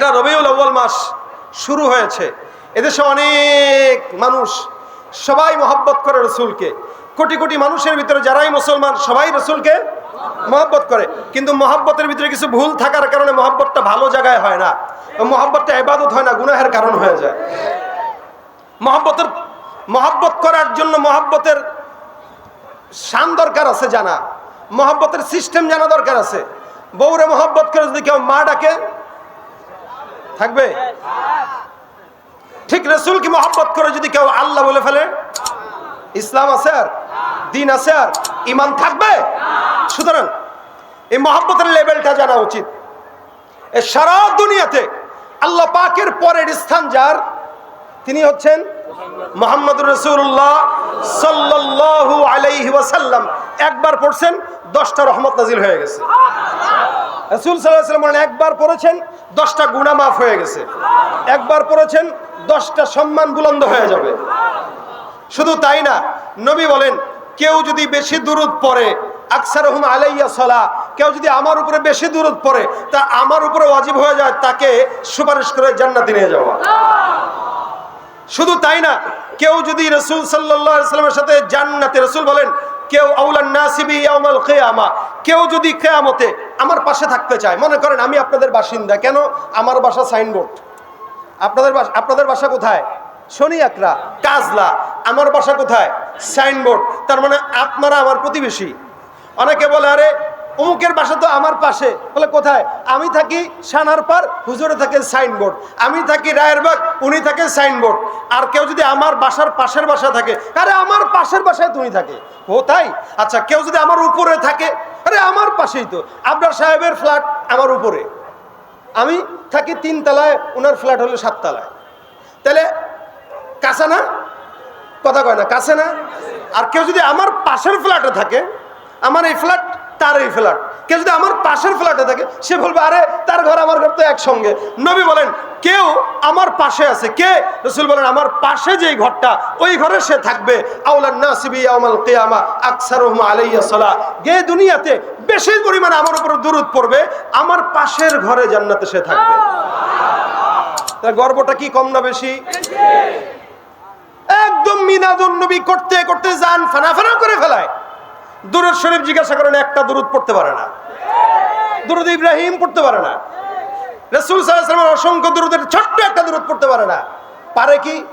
এটা রবিউল আউ্বাল মাস শুরু হয়েছে। এদেশে অনেক মানুষ সবাই মহব্বত করে রসুলকে। কোটি কোটি মানুষের ভিতরে যারাই মুসলমান, সবাই রসুলকে মহব্বত করে। কিন্তু মহব্বতের ভিতরে কিছু ভুল থাকার কারণে মহব্বতটা ভালো জায়গায় হয় না মহব্বতটা এবাদত হয় না, গুনাহের কারণ হয়ে যায়। মহব্বতের, মহব্বত করার জন্য মহব্বতের শান দরকার আছে জানা। মহব্বতের সিস্টেম জানা দরকার আছে। বউরে মহব্বত করে যদি কেউ মা ডাকে থাকবে? ঠিক রসুলকে মহব্বত করে যদি কেউ আল্লাহ বলে ফেলে? ইসলাম আছে আর? দিন আছে আর? ইমান থাকবে? সুতরাং এই মহব্বতের লেভেলটা জানা উচিত। এ সারা দুনিয়াতে আল্লাহ পাকের পরের স্থান যার? তিনি হচ্ছেন মোহাম্মদ রসুল্লাহ সাল্লাল্লাহু আলাইহি একবার পড়ছেন, দশটা রহমত নাজিল হয়ে গেছে। রসুল সাল্লাহ বলেন, একবার পড়েছেন, দশটা গুণা মাফ হয়ে গেছে। একবার পড়েছেন, দশটা সম্মান বুলন্দ হয়ে যাবে। শুধু তাই না, নবী বলেন, কেউ যদি বেশি দূরত পড়ে আকসার রহম আলাইয়া সলা কেউ যদি আমার উপরে বেশি দূরত পড়ে, তা আমার উপরে ওয়াজিব হয়ে যায়, তাকে সুপারিশ করে জান্নাতি নিয়ে যাওয়া। শুধু তাই না, কেউ যদি রসুল সাল্লামের সাথে জান্নাতে, রসুল বলেন, কেউ আউলান নাসিবি ইয়াউমাল কিয়ামা কেউ যদি কেয়ামতে আমার পাশে থাকতে চায়, মনে করেন আমি আপনাদের বাসিন্দা, কেন? আমার বাসা সাইনবোর্ড। আপনাদের বাসা আপনাদের বাসা কোথায়? শনি আকরা কাজলা, আমার বাসা কোথায়? সাইনবোর্ড। তার মানে আপনারা আমার প্রতিবেশী। অনেকে বলে, আরে অমুকের বাসা তো আমার পাশে। বলে, কোথায়? আমি থাকি সানার পার হুজুরে থাকে সাইনবোর্ড। আমি থাকি রায়েরবাগ উনি থাকে সাইনবোর্ড। আর কেউ যদি আমার বাসার পাশের বাসা থাকে, আরে, আমার পাশের বাসায় তুমি থাকে? ও, তাই? আচ্ছা কেউ যদি আমার উপরে থাকে, আরে, আমার পাশেই তো। আপনার সাহেবের ফ্ল্যাট আমার উপরে। আমি থাকি তিন তলায় ওনার ফ্ল্যাট হলো সাততলায়। তাহলে, কাছে না? কথা কয় না, কাছে না? আর কেউ যদি আমার পাশের ফ্ল্যাটে থাকে, আমার এই ফ্ল্যাট তার এই ফ্ল্যাট কেউ যদি আমার পাশের ফ্ল্যাটে থাকে, সে বলবে, আরে, তার ঘর আমার ঘর তো একসঙ্গে। নবী বলেন, কেউ আমার পাশে আছে। কে? রসুল বলেন, আমার পাশে যেই ঘরটা, ওই ঘরে সে থাকবে। আউলান নাসিবি আউমাল কিয়ামা আকসারুহুম আলাইয়া সালা গে দুনিয়াতে বেশি পরিমাণে আমার উপর দূরত পড়বে, আমার পাশের ঘরে জান্নাতে সে থাকবে। তার গর্বটা কি কম না বেশি? একদম মিনাদুন নবী করতে করতে যান ফানা ফানা করে ফেলায়। দুরুদ শরীফ জিজ্ঞাসা করেন একটা দুরুদ পড়তে পারে না? দুরুদ ইব্রাহিম পড়তে পারে না। রসুল সাল্লাল্লাহু অসংখ্য দুরুদের ছোট্ট একটা দুরুদ পড়তে পারে না। পারে কি?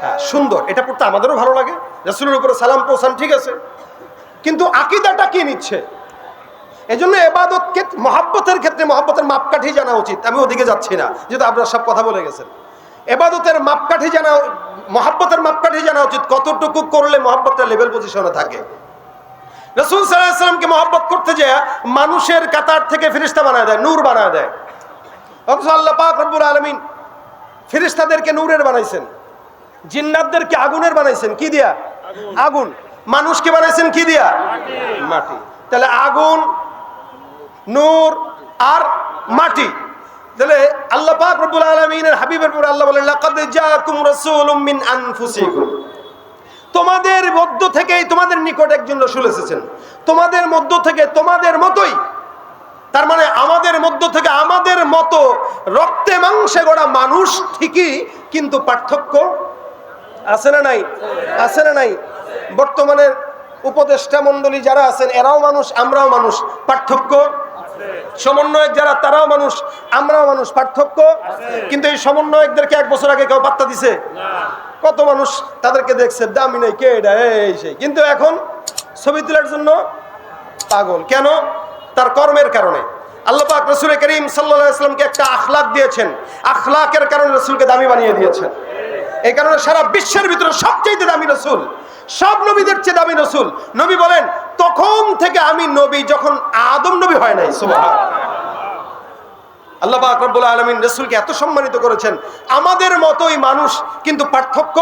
হ্যাঁ, সুন্দর। এটা পড়তে আমাদেরও ভালো লাগে। রসুলের উপরে সালাম পৌঁছান ঠিক আছে। কিন্তু আকিদাটা কি নিচ্ছে? এই জন্য এবাদত মহাব্বতের ক্ষেত্রে মহাব্বতের মাপকাঠি জানা উচিত। আমি ওদিকে যাচ্ছি না যেহেতু আপনার সব কথা বলে গেছেন। এবাদতের মাপকাঠি জানা, মহাব্বতের মাপকাঠি জানা উচিত, কতটুকু করলে মহাব্বতের লেভেল পজিশনে থাকে। রসুল সাল্লাহামকে মহাব্বত করতে যায় মানুষের কাতার থেকে ফিরিস্তা বানায় দেয়, নূর বানায় দেয়। অথচ আল্লাহ পাক রব্বুল আলমিন ফিরিস্তাদেরকে নূরের বানাইছেন, জিন্নাতদেরকে আগুনের বানাইছেন, কি দিয়া? আগুন। মানুষকে বানাইছেন কি দিয়া? মাটি। তাহলে আগুন, নূর আর মাটি। তাহলে আল্লাহ পাক রব্বুল আলামিনের হাবিবের পর আল্লাহ বলেন, লাকাদ জাআকুম রাসূলুম মিন আনফুসিকুম। তোমাদের মধ্য থেকেই তোমাদের নিকট একজন রসুল এসেছেন। তোমাদের মধ্য থেকে তোমাদের মতোই, তার মানে আমাদের মধ্য থেকে আমাদের মতো রক্তে মাংসে গড়া মানুষ ঠিকই, কিন্তু পার্থক্য আছে না নাই? আছে না নাই? বর্তমানে উপদেষ্টা মণ্ডলী যারা আছেন, এরাও মানুষ, আমরাও মানুষ, পার্থক্য সমন্বয়ক যারা, তারাও মানুষ, আমরাও মানুষ, পার্থক্য? কিন্তু এই সমন্বয়কদেরকে এক বছর আগে কেউ পাত্তা দিছে? কত মানুষ তাদেরকে দেখছে, দামি নেই, কে এটা? সেই। কিন্তু এখন ছবি তোলার জন্য পাগল। কেন? তার কর্মের কারণে। আল্লাহ পাক রসুল করিম সাল্লাহ ইসলামকে একটা আখলাক দিয়েছেন। আখলাকের কারণে রসুলকে দামি বানিয়ে দিয়েছেন। এই কারণে সারা বিশ্বের ভিতরে সবচেয়ে দামি রসুল, সব নবীদের চেয়ে দামি রসুল। নবী বলেন তখন থেকে আমি নবী, যখন আদম নবী হয় নাই আল্লাহ পাক রব্বুল আলমিন রসুলকে এত সম্মানিত করেছেন। আমাদের মতোই মানুষ, কিন্তু পার্থক্য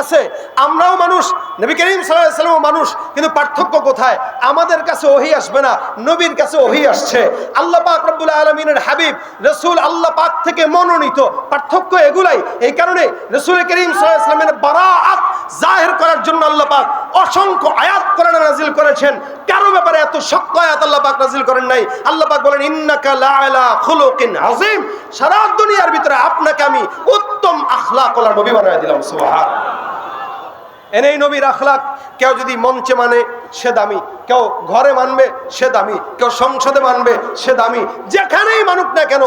আছে। আমরাও মানুষ, নবী করিম সাল্লাম মানুষ, কিন্তু পার্থক্য কোথায়? আমাদের কাছে ওহি আসবে না, নবীর কাছে ওহি আসছে। আল্লাহ পাক রব্বুল আলমিনের হাবিব, রসুল আল্লাহ পাক থেকে মনোনীত। পার্থক্য এগুলাই। এই কারণে রসুল করিম সাল্লামের বারাআত জাহির করার জন্য আল্লাহ পাক অসংখ্য আয়াত কোরআনে নাজিল করেছেন। কারও ব্যাপারে এত শক্ত আয়াত আল্লাহ পাক নাজিল করেন নাই। আল্লাহ পাক বলেন, ইন্নাকা লাআলা খুলুকিন আযীম। সারা দুনিয়ার ভিতরে আপনাকে আমি উত্তম আখলাক ওয়ালা নবী বানায় দিলাম, সুবহানাল্লাহ। এনেই নবীর আখলাক, কেউ যদি মঞ্চে মানে সে দামি, কেউ ঘরে মানবে সে দামি, কেউ সংসদে মানবে সে দামি, যেখানেই মানুক না কেন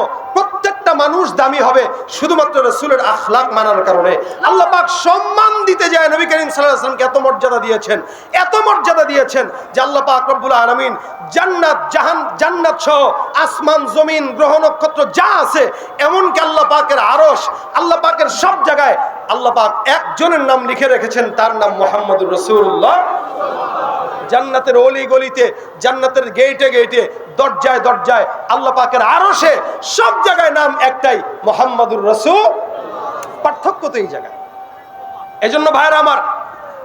প্রত্যেকটা মানুষ দামি হবে শুধুমাত্র রসুলের আখলাক মানার কারণে। আল্লাহ পাক সম্মান দিতে যায় নবী করিম ওয়াসাল্লামকে এত মর্যাদা দিয়েছেন, এত মর্যাদা দিয়েছেন যে আল্লাহ পাক রব্বুল আলামিন জান্নাত, জাহান, জান্নাত সহ আসমান, জমিন, গ্রহ, নক্ষত্র যা আছে, এমনকি আল্লাহ পাকের আরস আল্লাহ পাকের সব জায়গায় আল্লাহ পাক একজনের নাম লিখে রেখেছেন, তার নাম মোহাম্মদুর রসুল্লাহ জান্নাতের অলি গলিতে জান্নাতের গেটে গেটে দরজায় দরজায় আল্লাহ পাকের আরও সে সব জায়গায় নাম একটাই, মোহাম্মদুর রসুল। পার্থক্য তো এই জায়গায়। এজন্য ভাইরা আমার,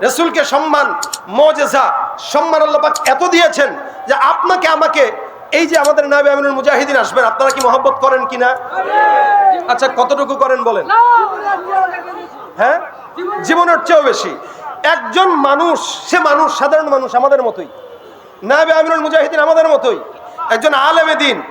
রসুলকে সম্মান, মজেজা, সম্মান আল্লাহ পাক এত দিয়েছেন যে আপনাকে, আমাকে, এই যে আমাদের নাবি আমিনুল মুজাহিদিন আসবেন, আপনারা কি মহব্বত করেন কিনা? আচ্ছা কতটুকু করেন বলেন? হ্যাঁ? জীবনের চেয়েও বেশি। একজন মানুষ, সে মানুষ, সাধারণ মানুষ আমাদের মতোই। নাবে আমিনুল মুজাহিদিন আমাদের মতোই। একজন আলেমে দিন।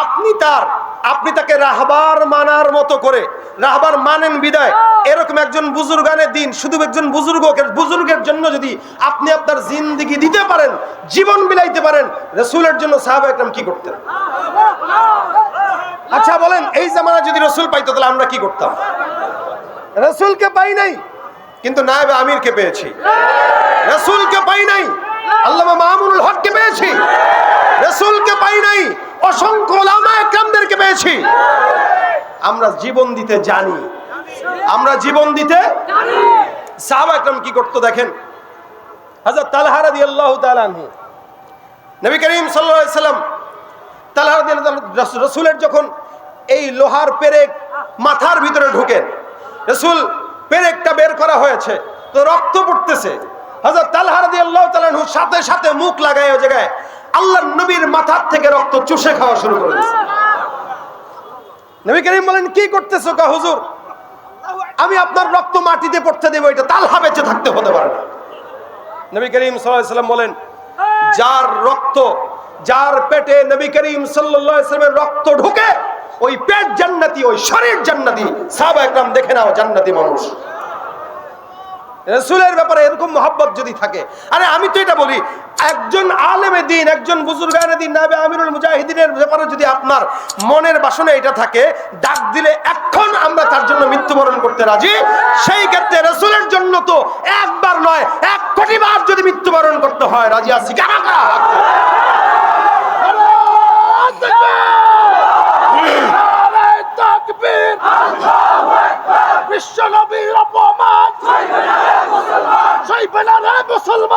আপনি তার আপনি তাকে রাহবার মানার মতো করে রাহবার মানেন বিদায়। এরকম একজন বুজুর্গানের দিন শুধু একজন বুজুর্গকে বুজুর্গের জন্য যদি আপনি আপনার জিন্দিগি দিতে পারেন জীবন বিলাইতে পারেন রসুলের জন্য সাহাবা একরাম কি করতেন? আচ্ছা বলেন এই জামানা যদি রসুল পাইতো তাহলে আমরা কি করতাম? রসুলকে পাই নাই কিন্তু নায়েব আমিরকে পেয়েছি। রসুলকে পাই নাই আল্লামা মামুনুল হককে পেয়েছি। রসুলকে পাই নাই অসংখ্য ওলামা একরামদেরকে পেয়েছি। আমরা জীবন দিতে জানি। আমরা জীবন দিতে সাহাবা একরাম কি করতো দেখেন? হাজার তালহা রাদিয়াল্লাহু তাআলা আনহু। নবী করিম সাল্লাম তালহা রাদিয়াল্লাহু রসুলের যখন এই লোহার পেরেক মাথার ভিতরে ঢুকেন, রসুল পেরেকটা বের করা হয়েছে, তো রক্ত পড়তেছে। হাজার তালহার দিয়ে আল্লাহ তালানহু সাথে সাথে মুখ লাগায় ওই জায়গায় আল্লাহ নবীর মাথার থেকে রক্ত চুষে খাওয়া শুরু করে দিয়েছে। নবী করিম বলেন, কি করতেছো কা হুজুর? আমি আপনার রক্ত মাটিতে পড়তে দেবো, এটা তালহা বেঁচে থাকতে হতে পারে না। নবী করিম সাল্লাম বলেন, যার রক্ত, যার পেটে নবী করিম সাল্লামের রক্ত ঢুকে, ওই পেট জান্নাতি, ওই শরীর জান্নাতি সাহাবা একরাম দেখে নাও, জান্নাতি মানুষ। রসুলের ব্যাপারে এরকম মহব্বত যদি থাকে, আরে আমি তো এটা বলি, একজন আলেমে দিন, একজন বুজুর্গানে দিন, নাবে আমিরুল মুজাহিদিনের ব্যাপারে যদি আপনার মনের বাসনে এটা থাকে, ডাক দিলে এখন আমরা তার জন্য মৃত্যুবরণ করতে রাজি। সেই ক্ষেত্রে রসুলের জন্য তো একবার নয়, এক কোটি বার যদি মৃত্যুবরণ করতে হয়, রাজি কারা কারা হাত তোলো। তাকবীর সইবে না রে মুসলমান।